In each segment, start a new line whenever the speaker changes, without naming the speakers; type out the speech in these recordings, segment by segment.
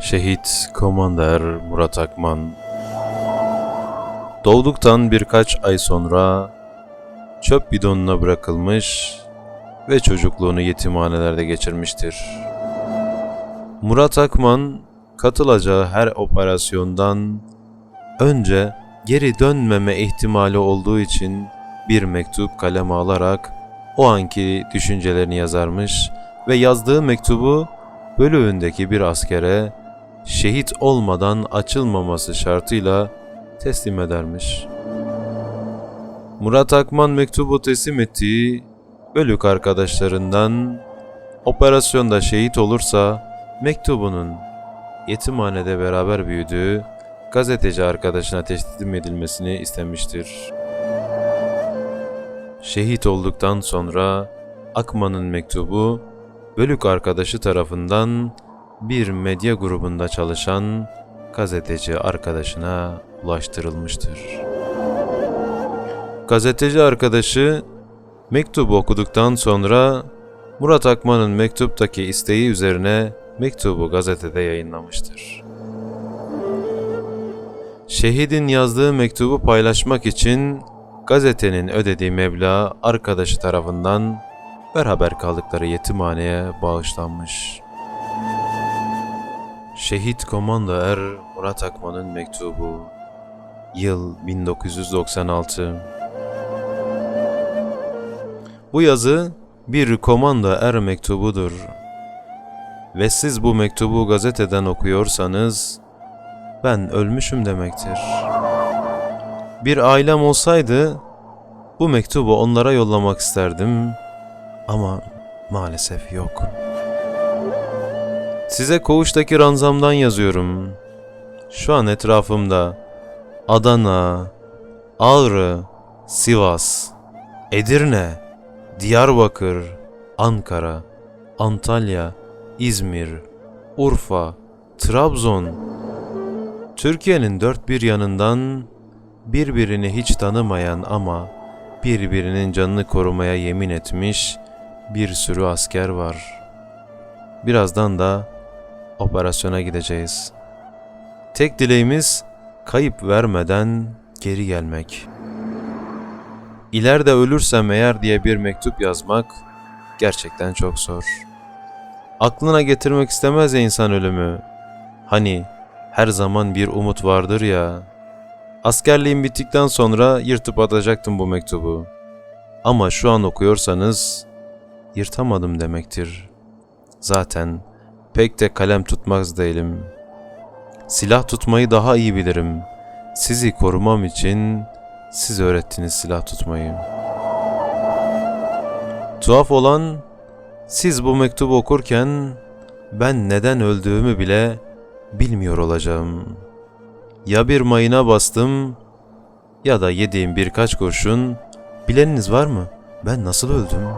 Şehit Komander Murat Akman Doğduktan birkaç ay sonra çöp bidonuna bırakılmış ve çocukluğunu yetimhanelerde geçirmiştir. Murat Akman katılacağı her operasyondan önce geri dönmeme ihtimali olduğu için bir mektup kaleme alarak o anki düşüncelerini yazarmış ve yazdığı mektubu bölüğündeki bir askere şehit olmadan açılmaması şartıyla teslim edermiş. Murat Akman mektubu teslim ettiği bölük arkadaşlarından operasyonda şehit olursa mektubunun yetimhanede beraber büyüdüğü gazeteci arkadaşına teslim edilmesini istemiştir. Şehit olduktan sonra Akman'ın mektubu bölük arkadaşı tarafından bir medya grubunda çalışan gazeteci arkadaşına ulaştırılmıştır. Gazeteci arkadaşı mektubu okuduktan sonra Murat Akman'ın mektuptaki isteği üzerine mektubu gazetede yayınlamıştır. Şehidin yazdığı mektubu paylaşmak için gazetenin ödediği meblağ arkadaşı tarafından beraber kaldıkları yetimhaneye bağışlanmış. Şehit Komando Er Murat Akman'ın mektubu Yıl 1996 Bu yazı bir komando er mektubudur. Ve siz bu mektubu gazeteden okuyorsanız ben ölmüşüm demektir. Bir ailem olsaydı bu mektubu onlara yollamak isterdim ama maalesef yok. Size koğuştaki ranzamdan yazıyorum. Şu an etrafımda Adana, Ağrı, Sivas, Edirne, Diyarbakır, Ankara, Antalya, İzmir, Urfa, Trabzon, Türkiye'nin dört bir yanından birbirini hiç tanımayan ama birbirinin canını korumaya yemin etmiş bir sürü asker var. Birazdan da operasyona gideceğiz. Tek dileğimiz kayıp vermeden geri gelmek. İleride ölürsem eğer diye bir mektup yazmak gerçekten çok zor. Aklına getirmek istemez ya insan ölümü. Hani her zaman bir umut vardır ya. Askerliğim bittikten sonra yırtıp atacaktım bu mektubu. Ama şu an okuyorsanız yırtamadım demektir. Zaten pek de kalem tutmaz değilim. Silah tutmayı daha iyi bilirim. Sizi korumam için siz öğrettiniz silah tutmayı. Tuhaf olan siz bu mektubu okurken ben neden öldüğümü bile bilmiyor olacağım. Ya bir mayına bastım ya da yediğim birkaç kurşun bileniniz var mı? Ben nasıl öldüm?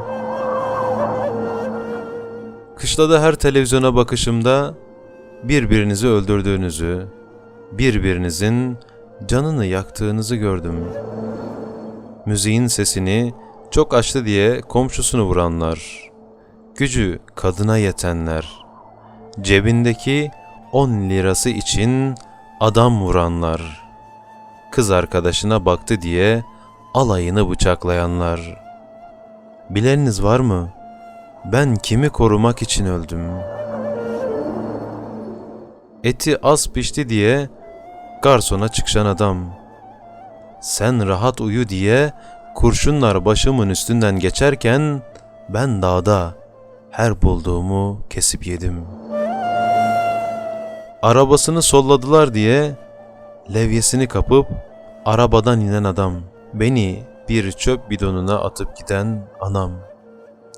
Kışlada her televizyona bakışımda birbirinizi öldürdüğünüzü, birbirinizin canını yaktığınızı gördüm. Müziğin sesini çok açtı diye komşusunu vuranlar, gücü kadına yetenler, cebindeki 10 lirası için adam vuranlar, kız arkadaşına baktı diye alayını bıçaklayanlar. Bileniniz var mı? Ben kimi korumak için öldüm? Eti az pişti diye garsona çıkışan adam. Sen rahat uyu diye kurşunlar başımın üstünden geçerken ben dağda her bulduğumu kesip yedim. Arabasını solladılar diye levyesini kapıp arabadan inen adam. Beni bir çöp bidonuna atıp giden anam.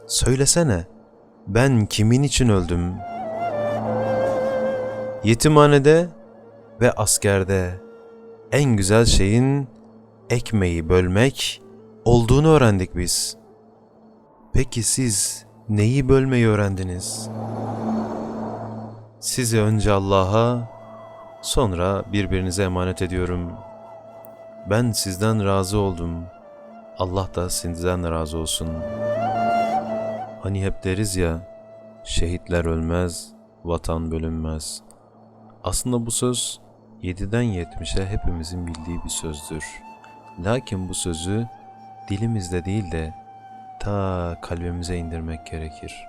Söylesene ben kimin için öldüm? Yetimhanede ve askerde en güzel şeyin ekmeği bölmek olduğunu öğrendik biz. Peki siz neyi bölmeyi öğrendiniz? Sizi önce Allah'a, sonra birbirinize emanet ediyorum. Ben sizden razı oldum. Allah da sizden razı olsun. Hani hep deriz ya, şehitler ölmez, vatan bölünmez. Aslında bu söz 7'den 70'e hepimizin bildiği bir sözdür. Lakin bu sözü dilimizde değil de ta kalbimize indirmek gerekir.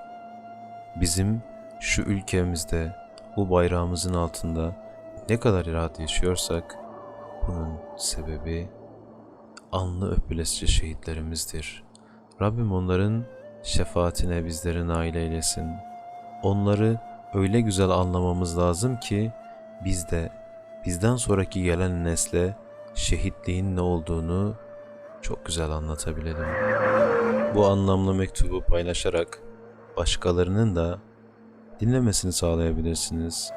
Bizim şu ülkemizde, bu bayrağımızın altında ne kadar rahat yaşıyorsak bunun sebebi anlı öpülesice şehitlerimizdir. Rabbim onların şefaatine bizleri nail eylesin. Onları öyle güzel anlamamız lazım ki biz de bizden sonraki gelen nesle şehitliğin ne olduğunu çok güzel anlatabilelim. Bu anlamlı mektubu paylaşarak başkalarının da dinlemesini sağlayabilirsiniz.